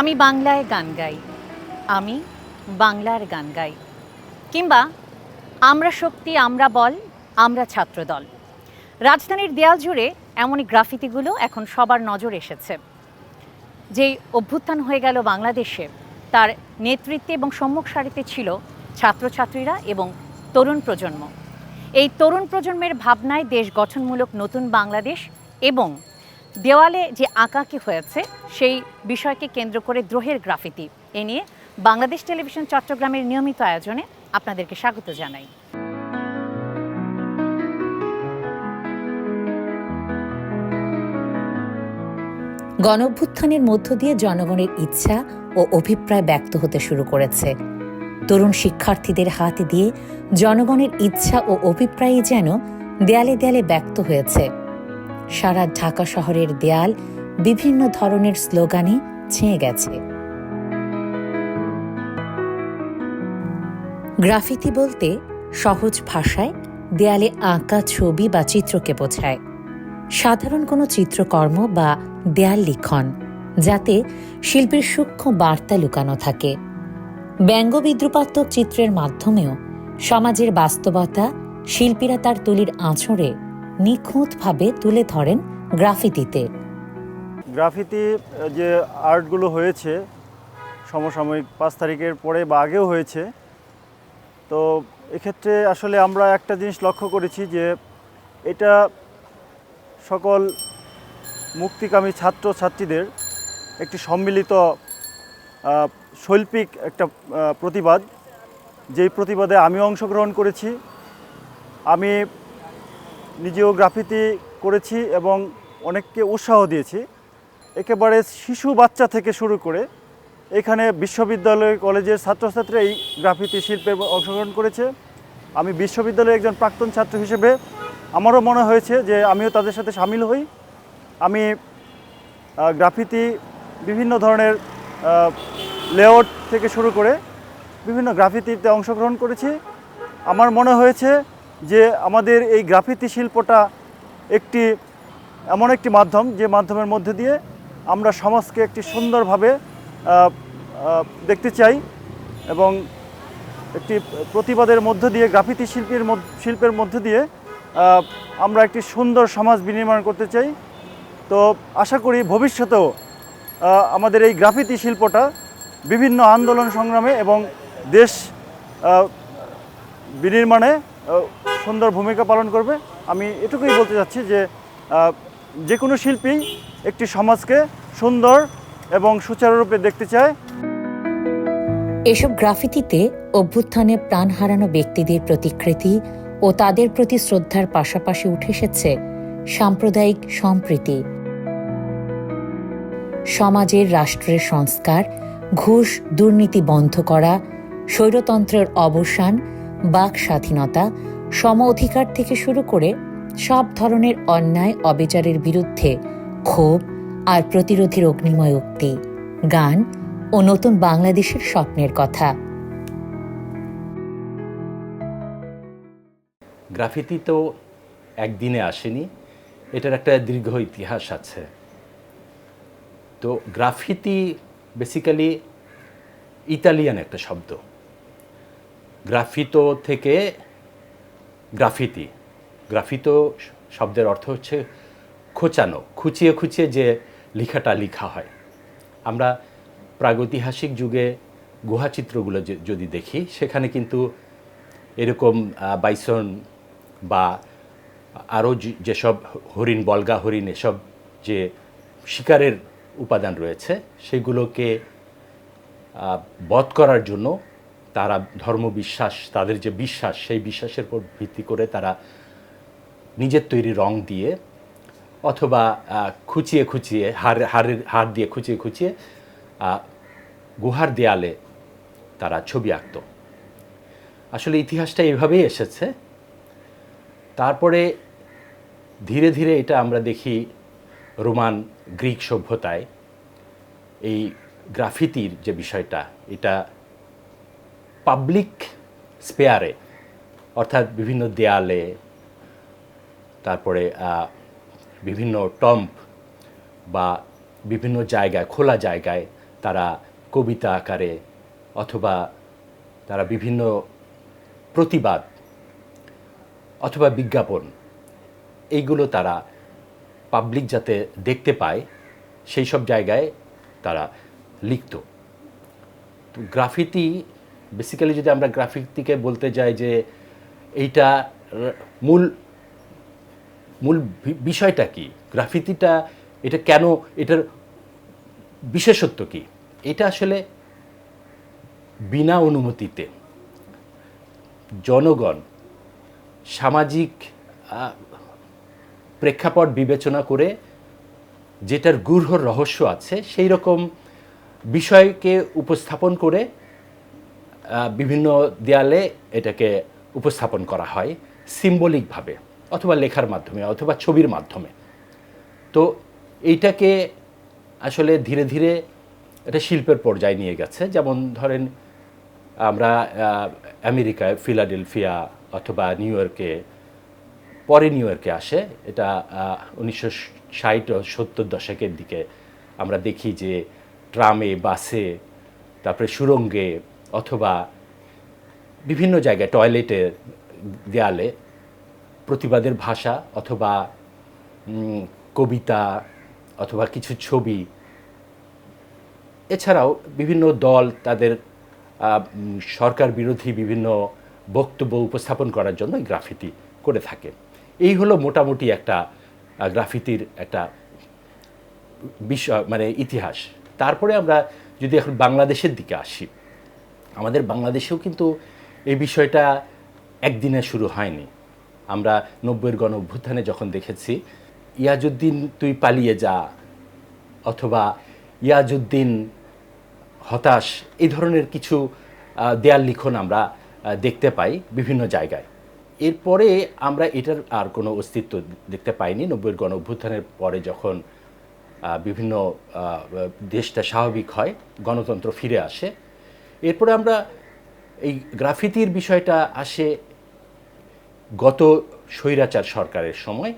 আমি বাংলায় গান গাই, আমি বাংলার গান গাই। কিংবা আমরা শক্তি, আমরা বল, আমরা ছাত্রদল। রাজধানীর দেয়াল জুড়ে এমনই গ্রাফিতিগুলো এখন সবার নজর এসেছে। যেই অভ্যুত্থান হয়ে গেল বাংলাদেশে, তার নেতৃত্বে এবং সম্মুখ সারিতে ছিল ছাত্রছাত্রীরা এবং তরুণ প্রজন্ম। এই তরুণ প্রজন্মের ভাবনায় দেশ গঠনমূলক নতুন বাংলাদেশ এবং দেওয়ালে যে আঁকাকি হয়েছে, সেই বিষয়কে কেন্দ্র করে দ্রোহের গ্রাফিতি এ নিয়ে বাংলাদেশ টেলিভিশন চট্টগ্রামের নিয়মিত আয়োজনে আপনাদেরকে স্বাগত জানাই। গণঅভ্যুত্থানের মধ্য দিয়ে জনগণের ইচ্ছা ও অভিপ্রায় ব্যক্ত হতে শুরু করেছে। তরুণ শিক্ষার্থীদের হাত দিয়ে জনগণের ইচ্ছা ও অভিপ্রায়ই যেন দেয়ালে দেয়ালে ব্যক্ত হয়েছে। সারা ঢাকা শহরের দেয়াল বিভিন্ন ধরনের স্লোগানে ছেয়ে গেছে। গ্রাফিতি বলতে সহজ ভাষায় দেয়ালে আঁকা ছবি বা চিত্রকে বোঝায়। সাধারণ কোনো চিত্রকর্ম বা দেয়াল লিখন, যাতে শিল্পীর সূক্ষ্ম বার্তা লুকানো থাকে। ব্যঙ্গ বিদ্রুপাত্মক চিত্রের মাধ্যমেও সমাজের বাস্তবতা, শিল্পীরা তার তুলির আঁচড়ে নিখুঁতভাবে তুলে ধরেন গ্রাফিতিতে। গ্রাফিতি যে আর্টগুলো হয়েছে, সমসাময়িক পাঁচ তারিখের পরে বা আগেও হয়েছে, তো এক্ষেত্রে আসলে আমরা একটা জিনিস লক্ষ্য করেছি যে এটা সকল মুক্তিকামী ছাত্র ছাত্রীদের একটি সম্মিলিত শৈল্পিক একটা প্রতিবাদ। যেই প্রতিবাদে আমি অংশগ্রহণ করেছি, আমি নিজেও গ্রাফিতি করেছি এবং অনেককে উৎসাহ দিয়েছি। একেবারে শিশু বাচ্চা থেকে শুরু করে এখানে বিশ্ববিদ্যালয় কলেজের ছাত্রছাত্রী এই গ্রাফিতি শিল্পে অংশগ্রহণ করেছে। আমি বিশ্ববিদ্যালয়ের একজন প্রাক্তন ছাত্র হিসেবে আমারও মনে হয়েছে যে আমিও তাদের সাথে সামিল হই। আমি গ্রাফিতি বিভিন্ন ধরনের লেআউট থেকে শুরু করে বিভিন্ন গ্রাফিতিতে অংশগ্রহণ করেছি। আমার মনে হয়েছে যে আমাদের এই গ্রাফিতি শিল্পটা একটি, এমন একটি মাধ্যম যে মাধ্যমের মধ্যে দিয়ে আমরা সমাজকে একটি সুন্দরভাবে দেখতে চাই এবং একটি প্রতিবাদের মধ্য দিয়ে, গ্রাফিতি শিল্পের শিল্পের মধ্যে দিয়ে আমরা একটি সুন্দর সমাজ বিনির্মাণ করতে চাই। তো আশা করি ভবিষ্যতেও আমাদের এই গ্রাফিতি শিল্পটা বিভিন্ন আন্দোলন সংগ্রামে এবং দেশ বিনির্মাণে সুন্দর ভূমিকা পালন করবে। আমি এটুকুই বলতে চাচ্ছি যে যে কোনো শিল্পী একটি সমাজকে সুন্দর এবং সুচারুরূপে দেখতে চায়। এসব গ্রাফিতিতে অভ্যুত্থানে প্রাণ হারানো ব্যক্তিদের প্রতিকৃতি ও তাদের প্রতি শ্রদ্ধার পাশাপাশি উঠে এসেছে সাম্প্রদায়িক সম্প্রীতি। সমাজের রাষ্ট্রের সংস্কার, ঘুষ, দুর্নীতি বন্ধ করা, স্বৈরতন্ত্রের অবসান, বাক স্বাধীনতা সম অধিকার থেকে শুরু করে সব ধরনের অন্যায়, অবিচারের বিরুদ্ধে ক্ষোভ আর প্রতিরোধের অগ্নিময় উক্তি, গান ও নতুন বাংলাদেশের স্বপ্নের কথা। গ্রাফিতি তো একদিনে আসেনি, এটার একটা দীর্ঘ ইতিহাস আছে। তো গ্রাফিতি বেসিক্যালি ইতালিয়ান একটা শব্দ। গ্রাফিতো থেকে গ্রাফিতি। গ্রাফিতো শব্দের অর্থ হচ্ছে খোঁচানো, খুঁচিয়ে খুঁচিয়ে যে লেখাটা লেখা হয়। আমরা প্রাগৈতিহাসিক যুগে গুহাচিত্রগুলো যদি দেখি, সেখানে কিন্তু এরকম বাইসন বা আরও যেসব হরিণ, বলগা হরিণ, এসব যে শিকারের উপাদান রয়েছে, সেগুলোকে বধ করার জন্য তারা ধর্মবিশ্বাস তাদের যে বিশ্বাস, সেই বিশ্বাসের উপর ভিত্তি করে তারা নিজের তৈরি রং দিয়ে অথবা খুঁচিয়ে খুঁচিয়ে, হার হাড়ের হাড় দিয়ে খুঁচিয়ে খুঁচিয়ে গুহার দেয়ালে তারা ছবি আঁকত। আসলে ইতিহাসটা এভাবেই এসেছে। তারপরে ধীরে ধীরে এটা আমরা দেখি রোমান গ্রিক সভ্যতায়। এই গ্রাফিতির যে বিষয়টা, এটা পাবলিক স্পেয়ারে অর্থাৎ বিভিন্ন দেয়ালে, তারপরে বিভিন্ন টম্প বা বিভিন্ন জায়গায়, খোলা জায়গায় তারা কবিতা আকারে অথবা তারা বিভিন্ন প্রতিবাদ অথবা বিজ্ঞাপন, এইগুলো তারা পাবলিক যাতে দেখতে পায়, সেই সব জায়গায় তারা লিখত। গ্রাফিতি বেসিক্যালি যদি আমরা গ্রাফিতিকে বলতে যাই যে এইটা মূল মূল বিষয়টা কি? গ্রাফিতিটা এটা কেন, এটার বিশেষত্ব কি? এটা আসলে বিনা অনুমতিতে জনগণ সামাজিক প্রেক্ষাপট বিবেচনা করে যেটার গূঢ় রহস্য আছে সেই রকম বিষয়কে উপস্থাপন করে বিভিন্ন দেয়ালে এটাকে উপস্থাপন করা হয় সিম্বলিকভাবে, অথবা লেখার মাধ্যমে, অথবা ছবির মাধ্যমে। তো এইটাকে আসলে ধীরে ধীরে এটা শিল্পের পর্যায়ে নিয়ে গেছে। যেমন ধরেন আমরা আমেরিকায় ফিলাডেলফিয়া অথবা নিউ ইয়র্কে, পরে নিউ ইয়র্কে আসে। এটা উনিশশো ষাট ও সত্তর দশকের দিকে আমরা দেখি যে ট্রামে, বাসে, তারপরে সুরঙ্গে অথবা বিভিন্ন জায়গায় টয়লেটের দেয়ালে প্রতিবাদের ভাষা অথবা কবিতা অথবা কিছু ছবি। এছাড়াও বিভিন্ন দল তাদের সরকার বিরোধী বিভিন্ন বক্তব্য উপস্থাপন করার জন্য গ্রাফিতি করে থাকে। এই হলো মোটামুটি একটা গ্রাফিতির একটা বিষয় মানে ইতিহাস। তারপরে আমরা যদি এখন বাংলাদেশের দিকে আসি আমাদের বাংলাদেশেও কিন্তু এই বিষয়টা একদিনে শুরু হয়নি। আমরা নব্বইয়ের গণ অভ্যুত্থানে যখন দেখেছি, ইয়াজুদ্দিন তুই পালিয়ে যা অথবা ইয়াজুদ্দিন হতাশ, এই ধরনের কিছু দেয়াল লিখন আমরা দেখতে পাই বিভিন্ন জায়গায়। এরপরে আমরা এটার আর কোনো অস্তিত্ব দেখতে পাইনি। নব্বইয়ের গণ অভ্যুত্থানের পরে যখন বিভিন্ন দেশটা স্বাভাবিক হয়, গণতন্ত্র ফিরে আসে এরপরে আমরা এই গ্রাফিতির বিষয়টা আসে গত স্বৈরাচার সরকারের সময়।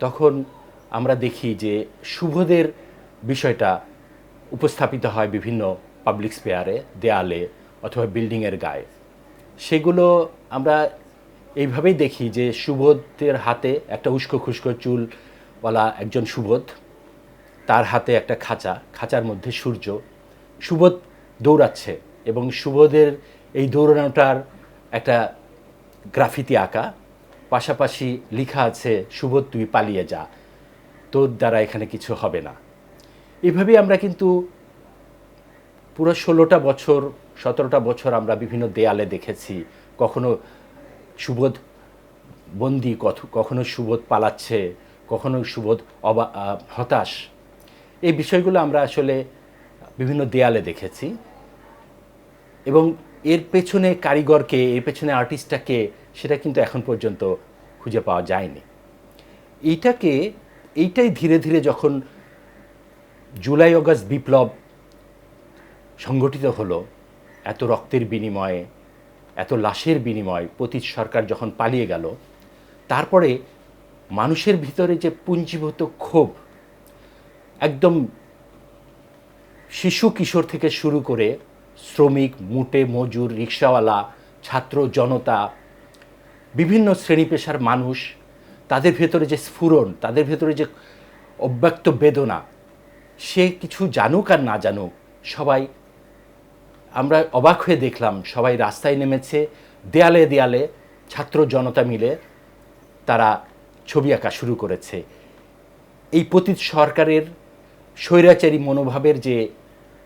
তখন আমরা দেখি যে শুভদের বিষয়টা উপস্থাপিত হয় বিভিন্ন পাবলিক স্পেয়ারে দেয়ালে অথবা বিল্ডিংয়ের গায়ে। সেগুলো আমরা এইভাবেই দেখি যে সুবোধের হাতে একটা উস্কো খুস্কো চুলওয়ালা একজন সুবোধ তার হাতে একটা খাঁচা, খাঁচার মধ্যে সূর্য। সুবোধ দৌড়াচ্ছে। এবং সুবোধের এই দৌড়ানোটার একটা গ্রাফিতি আঁকা। পাশাপাশি লেখা আছে, সুবোধ, তুই পালিয়ে যা। তোর দ্বারা এখানে কিছু হবে না। এভাবেই আমরা কিন্তু পুরো ষোলোটা বছর, সতেরোটা বছর আমরা বিভিন্ন দেয়ালে দেখেছি। কখনো সুবোধ বন্দি কখনো সুবোধ পালাচ্ছে, কখনো সুবোধ অবা হতাশ। এই বিষয়গুলো আমরা আসলে বিভিন্ন দেয়ালে দেখেছি। এবং এর পেছনে কারিগরকে, এর পেছনে আর্টিস্টটাকে সেটা কিন্তু এখন পর্যন্ত খুঁজে পাওয়া যায়নি। এইটাকে, এইটাই ধীরে ধীরে যখন জুলাই অগাস্ট বিপ্লব সংগঠিত হলো, এত রক্তের বিনিময়ে, এত লাশের বিনিময় পতীত সরকার যখন পালিয়ে গেল, তারপরে মানুষের ভিতরে যে পুঞ্জীভূত ক্ষোভ, একদম শিশু কিশোর থেকে শুরু করে শ্রমিক, মুটে, মজুর, রিক্সাওয়ালা, ছাত্র, জনতা, বিভিন্ন শ্রেণি পেশার মানুষ, তাদের ভেতরে যে স্ফুরণ, তাদের ভেতরে যে অব্যক্ত বেদনা, সে কিছু জানুক আর না জানুক, সবাই আমরা অবাক হয়ে দেখলাম, সবাই রাস্তায় নেমেছে, দেয়ালে দেয়ালে ছাত্র জনতা মিলে তারা ছবি আঁকা শুরু করেছে। এই পতীত সরকারের স্বৈরাচারী মনোভাবের যে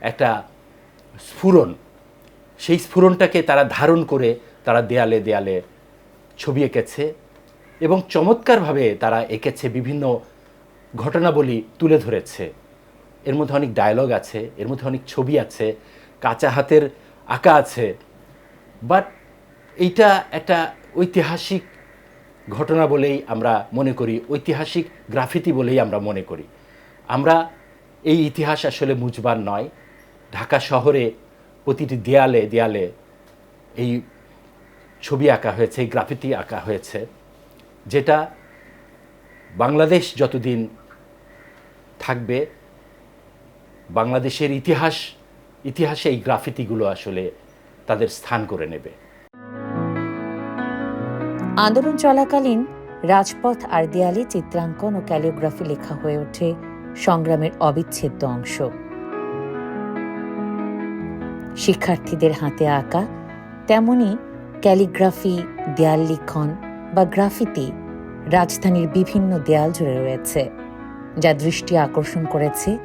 একটা স্ফুরণ, সেই স্ফুরণটাকে তারা ধারণ করে তারা দেয়ালে দেয়ালে ছবি এঁকেছে এবং চমৎকারভাবে তারা এঁকেছে বিভিন্ন ঘটনাবলী তুলে ধরেছে। এর মধ্যে অনেক ডায়লগ আছে, এর মধ্যে অনেক ছবি আছে, কাঁচা হাতের আঁকা আছে। বাট এইটা একটা ঐতিহাসিক ঘটনা বলেই আমরা মনে করি, ঐতিহাসিক গ্রাফিতি বলেই আমরা মনে করি। আমরা এই ইতিহাস আসলে মুজবার নয় ঢাকা শহরে প্রতিটি দেয়ালে দেয়ালে এই ছবি আঁকা হয়েছে, এই গ্রাফিতি আঁকা হয়েছে, যেটা বাংলাদেশ যতদিন থাকবে, বাংলাদেশের ইতিহাস, ইতিহাসে এই গ্রাফিতিগুলো আসলে তাদের স্থান করে নেবে। আন্দোলন চলাকালীন রাজপথ আর দেয়ালে চিত্রাঙ্কন ও ক্যালিওগ্রাফি লেখা হয়ে ওঠে সংগ্রামের অবিচ্ছেদ্য অংশ। শিক্ষার্থীদের হাতে আঁকা, তেমনি ক্যালিগ্রাফি, দেয়াল লিখন বা গ্রাফিতি রাজধানীর বিভিন্ন দেয়াল জুড়ে রয়েছে, যা দৃষ্টি আকর্ষণ করেছে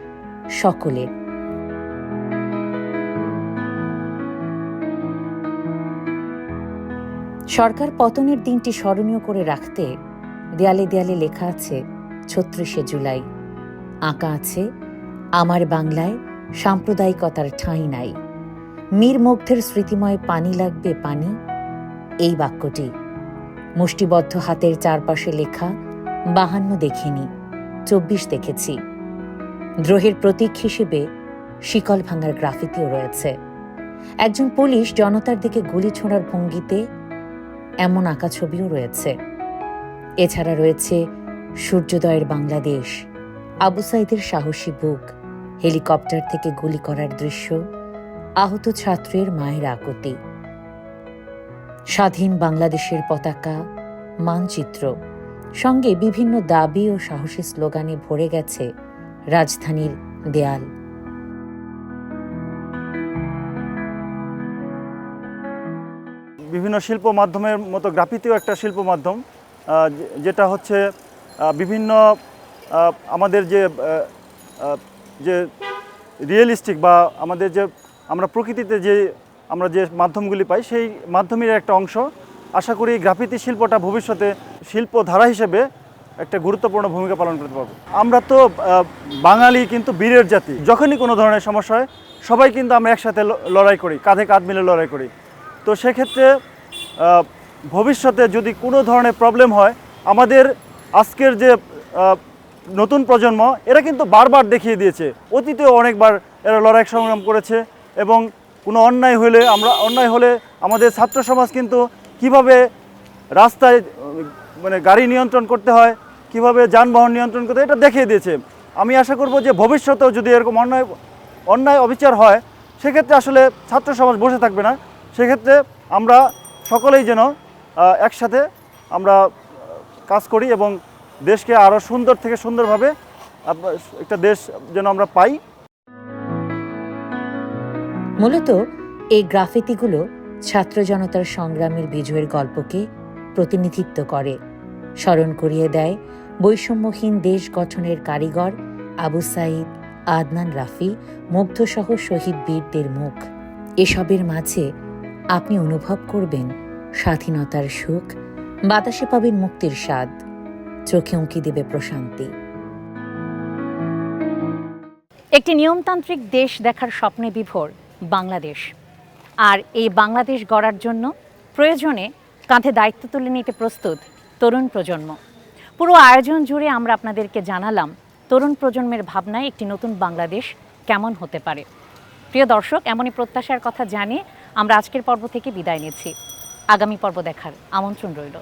সকলের। সরকার পতনের দিনটি স্মরণীয় করে রাখতে দেয়ালে দেয়ালে লেখা আছে, ছত্রিশে জুলাই। আঁকা আছে, আমার বাংলায় সাম্প্রদায়িকতার ঠাঁই নাই। মীর মুগ্ধের স্মৃতিময় পানি লাগবে পানি। এই বাক্যটি মুষ্টিবদ্ধ হাতের চারপাশে লেখা, বাহান্ন দেখিনি, চব্বিশ দেখেছি। দ্রোহের প্রতীক হিসেবে শিকল ভাঙার গ্রাফিতিও রয়েছে। একজন পুলিশ জনতার দিকে গুলি ছোঁড়ার ভঙ্গিতে এমন আঁকা ছবিও রয়েছে। এছাড়া রয়েছে সূর্যোদয়ের বাংলাদেশ, আবু সাইদের সাহসী বুক, হেলিকপ্টার থেকে গুলি করার দৃশ্য। আহত ছাত্রের মায়ের আকুতি। স্বাধীন বাংলাদেশের পতাকা, মানচিত্র, সঙ্গে বিভিন্ন দাবি ও সাহসী স্লোগানে ভরে গেছে রাজধানীর দেয়াল। বিভিন্ন শিল্প মাধ্যমের মতো গ্রাফিতিও একটা শিল্প মাধ্যম যেটা হচ্ছে বিভিন্ন আমাদের যে যে রিয়েলিস্টিক বা আমাদের যে আমরা প্রকৃতিতে যে, আমরা যে মাধ্যমগুলি পাই, সেই মাধ্যমের একটা অংশ। আশা করি গ্রাফিতি শিল্পটা ভবিষ্যতে শিল্প ধারা হিসেবে একটা গুরুত্বপূর্ণ ভূমিকা পালন করতে পারব। আমরা তো বাঙালি কিন্তু বীরের জাতি। যখনই কোনো ধরনের সমস্যা হয়, সবাই কিন্তু আমরা একসাথে লড়াই করি, কাঁধে কাঁধ মিলে লড়াই করি। তো সেক্ষেত্রে ভবিষ্যতে যদি কোনো ধরনের প্রবলেম হয়, আমাদের আজকের যে নতুন প্রজন্ম, এরা কিন্তু বারবার দেখিয়ে দিয়েছে। অতীতেও অনেকবার এরা লড়াই সংগ্রাম করেছে। এবং কোনো অন্যায় হলে আমরা, অন্যায় হলে আমাদের ছাত্র সমাজ কিন্তু কীভাবে রাস্তায় মানে গাড়ি নিয়ন্ত্রণ করতে হয়, কীভাবে যানবাহন নিয়ন্ত্রণ করতে এটা দেখিয়ে দিয়েছে। আমি আশা করব যে ভবিষ্যতেও যদি এরকম অন্যায় অন্যায় অবিচার হয়, সেক্ষেত্রে আসলে ছাত্র সমাজ বসে থাকবে না। সেক্ষেত্রে আমরা সকলেই যেন একসাথে আমরা কাজ করি এবং দেশকে আরও সুন্দর থেকে সুন্দরভাবে একটা দেশ যেন আমরা পাই। মূলত এই গ্রাফিতিগুলো ছাত্র জনতার সংগ্রামের বিজয়ের গল্পকে প্রতিনিধিত্ব করে। স্মরণ করিয়ে দেয় বৈষম্যহীন দেশ গঠনের কারিগর আবু সাইদ, আদনান রাফি মুগ্ধসহ শহীদ বীরদের মুখ। এসবের মাঝে আপনি অনুভব করবেন স্বাধীনতার সুখ, বাতাসে পাবেন মুক্তির স্বাদ, চোখে উঁকি দেবে প্রশান্তি। একটি নিয়মতান্ত্রিক দেশ দেখার স্বপ্নে বিভোর। বাংলাদেশ। আর এই বাংলাদেশ গড়ার জন্য প্রয়োজনে কাঁধে দায়িত্ব তুলে নিতে প্রস্তুত তরুণ প্রজন্ম। পুরো আয়োজন জুড়ে আমরা আপনাদেরকে জানালাম, তরুণ প্রজন্মের ভাবনায় একটি নতুন বাংলাদেশ কেমন হতে পারে? প্রিয় দর্শক, এমনই প্রত্যাশার কথা জানিয়ে আমরা আজকের পর্ব থেকে বিদায় নিচ্ছি। আগামী পর্ব দেখার আমন্ত্রণ রইল।